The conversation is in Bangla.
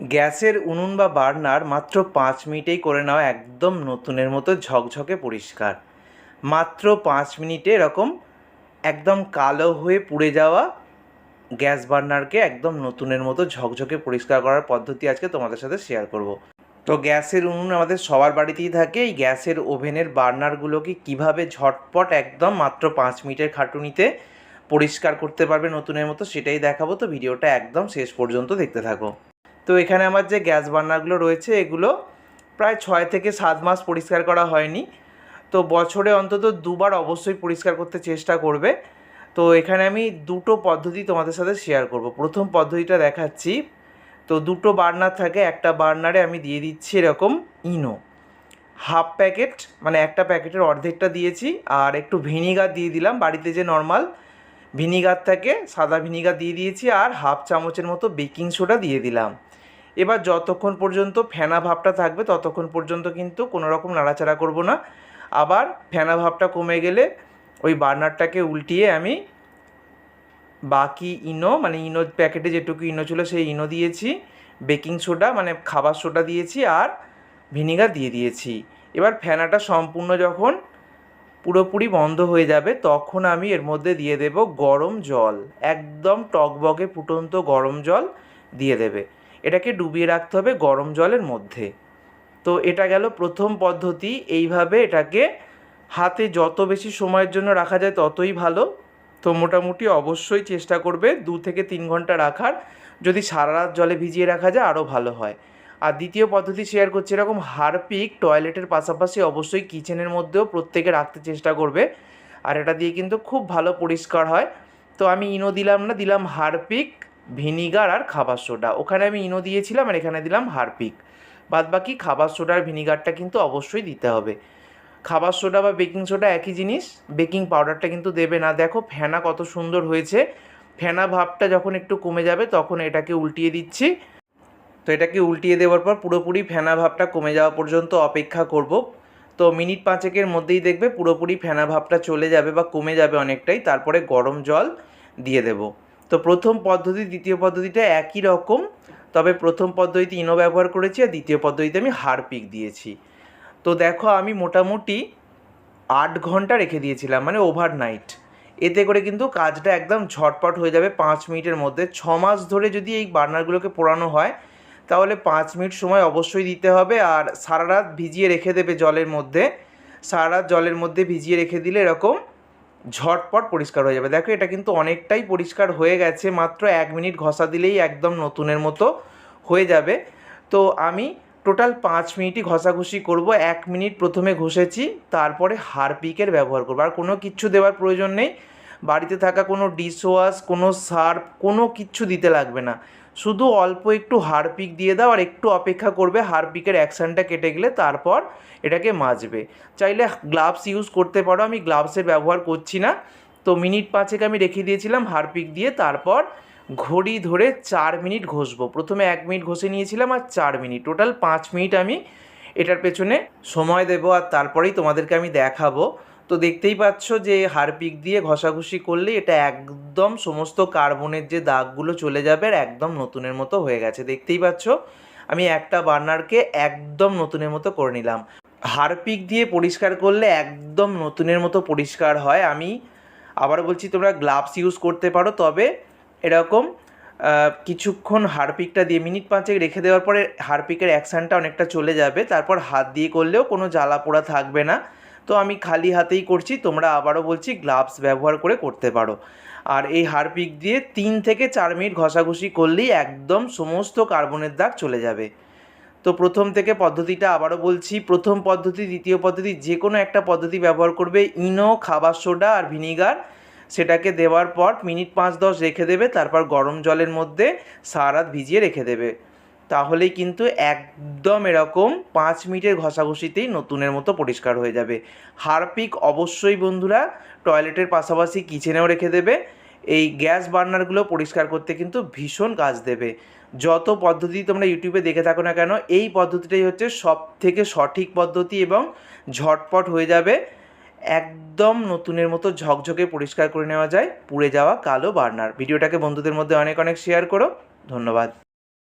গ্যাসের উনুন বা বার্নার মাত্র পাঁচ মিনিটেই করে নেওয়া একদম নতুনের মতো ঝকঝকে পরিষ্কার। মাত্র পাঁচ মিনিটে এরকম একদম কালো হয়ে পুড়ে যাওয়া গ্যাস বার্নারকে একদম নতুনের মতো ঝকঝকে পরিষ্কার করার পদ্ধতি আজকে তোমাদের সাথে শেয়ার করব। তো গ্যাসের উনুন আমাদের সবার বাড়িতেই থাকে। এই গ্যাসের ওভেনের বার্নারগুলোকে কীভাবে ঝটপট একদম মাত্র পাঁচ মিনিটের খাটুনিতে পরিষ্কার করতে পারবে নতুনের মতো সেটাই দেখাবো। তো ভিডিওটা একদম শেষ পর্যন্ত দেখতে থাকো। তো এখানে আমার যে গ্যাস বার্নারগুলো রয়েছে, এগুলো প্রায় ছয় থেকে সাত মাস পরিষ্কার করা হয়নি। তো বছরে অন্তত দুবার অবশ্যই পরিষ্কার করতে চেষ্টা করবে। তো এখানে আমি দুটো পদ্ধতি তোমাদের সাথে শেয়ার করব। প্রথম পদ্ধতিটা দেখাচ্ছি। তো দুটো বার্নার থাকে, একটা বার্নারে আমি দিয়ে দিচ্ছি এরকম ইনো। হাফ প্যাকেট মানে একটা প্যাকেটের অর্ধেকটা দিয়েছি, আর একটু ভিনিগার দিয়ে দিলাম। বাড়িতে যে নর্মাল ভিনিগার থাকে, সাদা ভিনিগার দিয়ে দিয়েছি, আর হাফ চামচের মতো বেকিং সোডা দিয়ে দিলাম। এবার যতক্ষণ পর্যন্ত ফেনা ভাবটা থাকবে, ততক্ষণ পর্যন্ত কিন্তু কোনো রকম নাড়াচাড়া করব না। আবার ফেনা ভাবটা কমে গেলে ওই বার্নারটাকে উল্টিয়ে আমি বাকি ইনো মানে ইনো প্যাকেটে যেটুকু ইনো ছিল সেই ইনো দিয়েছি, বেকিং সোডা মানে খাবার সোডা দিয়েছি আর ভিনিগার দিয়ে দিয়েছি। এবার ফেনাটা সম্পূর্ণ যখন পুরোপুরি বন্ধ হয়ে যাবে, তখন আমি এর মধ্যে দিয়ে দেব গরম জল। একদম টকবকে ফুটন্ত গরম জল দিয়ে দেবে। এটাকে ডুবিয়ে রাখতে হবে গরম জলের মধ্যে। তো এটা গেল প্রথম পদ্ধতি, এইভাবে এটাকে হাতে যত বেশি সময়ের জন্য রাখা যায় ততই ভালো। তো মোটামুটি অবশ্যই চেষ্টা করবে দু থেকে তিন ঘণ্টা রাখার, যদি সারা রাত জলে ভিজিয়ে রাখা যায় আরও ভালো হয়। আর দ্বিতীয় পদ্ধতি শেয়ার করছি, এরকম হারপিক টয়লেটের পাশাপাশি অবশ্যই কিচেনের মধ্যেও প্রত্যেকে রাখতে চেষ্টা করবে। আর এটা দিয়ে কিন্তু খুব ভালো পরিষ্কার হয়। তো আমি ইনো দিলাম না, দিলাম হারপিক ভিনিগার আর খাবার সোডা। ওখানে আমি ইনো দিয়েছিলাম আর এখানে দিলাম হারপিক। বাদ বাকি খাবার সোডা আর ভিনিগারটা কিন্তু অবশ্যই দিতে হবে। খাবার সোডা বা বেকিং সোডা একই জিনিস, বেকিং পাউডারটা কিন্তু দেবে না। দেখো ফেনা কত সুন্দর হয়েছে। ফেনা ভাবটা যখন একটু কমে যাবে তখন এটাকে উল্টিয়ে দিচ্ছি। তো এটাকে উল্টিয়ে দেওয়ার পর পুরোপুরি ফেনা ভাবটা কমে যাওয়া পর্যন্ত অপেক্ষা করব। তো মিনিট পাঁচেকের মধ্যেই দেখবে পুরোপুরি ফেনা ভাবটা চলে যাবে বা কমে যাবে অনেকটাই। তারপরে গরম জল দিয়ে দেব। তো প্রথম পদ্ধতি, দ্বিতীয় পদ্ধতিটা একই রকম, তবে প্রথম পদ্ধতিতে ইনো ব্যবহার করেছি আর দ্বিতীয় পদ্ধতিতে আমি হারপিক দিয়েছি। তো দেখো আমি মোটামুটি আট ঘণ্টা রেখে দিয়েছিলাম মানে ওভারনাইট এতে করে কিন্তু কাজটা একদম ঝটপট হয়ে যাবে পাঁচ মিনিটের মধ্যে। ছ মাস ধরে যদি এই বার্নারগুলোকে পোড়ানো হয়, তাহলে পাঁচ মিনিট সময় অবশ্যই দিতে হবে আর সারা রাত ভিজিয়ে রেখে দেবে জলের মধ্যে। সারা রাত জলের মধ্যে ভিজিয়ে রেখে দিলে এরকম ঝটপট পরিষ্কার হয়ে যাবে। দেখো, এটা কিন্তু অনেকটাই পরিষ্কার হয়ে গেছে, মাত্র এক মিনিট ঘষা দিলেই একদম নতুনের মতো হয়ে যাবে। তো আমি টোটাল পাঁচ মিনিটই ঘষাঘষি করব, এক মিনিট প্রথমে ঘষেছি, তারপরে হারপিকের ব্যবহার করব। আর কোনো কিচ্ছু দেওয়ার প্রয়োজন নেই, বাড়িতে থাকা কোনো ডিশওয়াশ, কোনো সার্ফ, কোনো কিচ্ছু দিতে লাগবে না। শুধু অল্প একটু হারপিক দিয়ে দাও আর একটু অপেক্ষা করবে, হারপিকের অ্যাকশানটা কেটে গেলে তারপর এটাকে মাজবে। চাইলে গ্লাভস ইউজ করতে পারো, আমি গ্লাভসের ব্যবহার করছি না। তো মিনিট পাঁচেক আমি রেখে দিয়েছিলাম হারপিক দিয়ে, তারপর ঘড়ি ধরে চার মিনিট ঘষবো। প্রথমে এক মিনিট ঘষে নিয়েছিলাম আর চার মিনিট। টোটাল পাঁচ মিনিট আমি এটার পেছনে সময় দেবো আর তারপরেই তোমাদেরকে আমি দেখাবো। তো দেখতেই পাচ্ছ যে হারপিক দিয়ে ঘষাঘষি করলে এটা একদম সমস্ত কার্বনের যে দাগগুলো চলে যাবে আর একদম নতুনের মতো হয়ে গেছে। দেখতেই পাচ্ছ? আমি একটা বার্নারকে একদম নতুনের মতো করে নিলাম। হারপিক দিয়ে পরিষ্কার করলে একদম নতুনের মতো পরিষ্কার হয়। আমি আবার বলছি, তোমরা গ্লাভস ইউজ করতে পারো, তবে এরকম কিছুক্ষণ হারপিকটা দিয়ে মিনিট পাঁচেক রেখে দেওয়ার পরে হারপিকের অ্যাকশানটা অনেকটা চলে যাবে। তারপর হাত দিয়ে করলেও কোনো জ্বালা পোড়া থাকবে না। তো আমি খালি হাতেই করছি, তোমরা আবারও বলছি গ্লাভস ব্যবহার করে করতে পারো। আর এই হারপিক দিয়ে তিন থেকে চার মিনিট ঘষাঘষি করলেই একদম সমস্ত কার্বনের দাগ চলে যাবে। তো প্রথম থেকে পদ্ধতিটা আবারও বলছি, প্রথম পদ্ধতি, দ্বিতীয় পদ্ধতি, যে কোনো একটা পদ্ধতি ব্যবহার করবে, ইনো, খাবার সোডা আর ভিনিগার। সেটাকে দেওয়ার পর মিনিট পাঁচ দশ রেখে দেবে, তারপর গরম জলের মধ্যে সারা রাত ভিজিয়ে রেখে দেবে। তাহলেই কিন্তু একদম এরকম পাঁচ মিনিটের ঘষাঘষিতেই নতুনের মতো পরিষ্কার হয়ে যাবে। হারপিক অবশ্যই বন্ধুরা টয়লেটের পাশাপাশি কিচেনেও রেখে দেবে। এই গ্যাস বার্নারগুলো পরিষ্কার করতে কিন্তু ভীষণ কাজ দেবে। যত পদ্ধতি তোমরা ইউটিউবে দেখে থাকো না কেন, এই পদ্ধতিটাই হচ্ছে সব থেকে সঠিক পদ্ধতি এবং ঝটপট হয়ে যাবে। একদম নতুনের মতো ঝকঝকে পরিষ্কার করে নেওয়া যায়, পুড়ে যাওয়া কালো বার্নার। ভিডিওটাকে বন্ধুদের মধ্যে অনেক অনেক শেয়ার করো। ধন্যবাদ।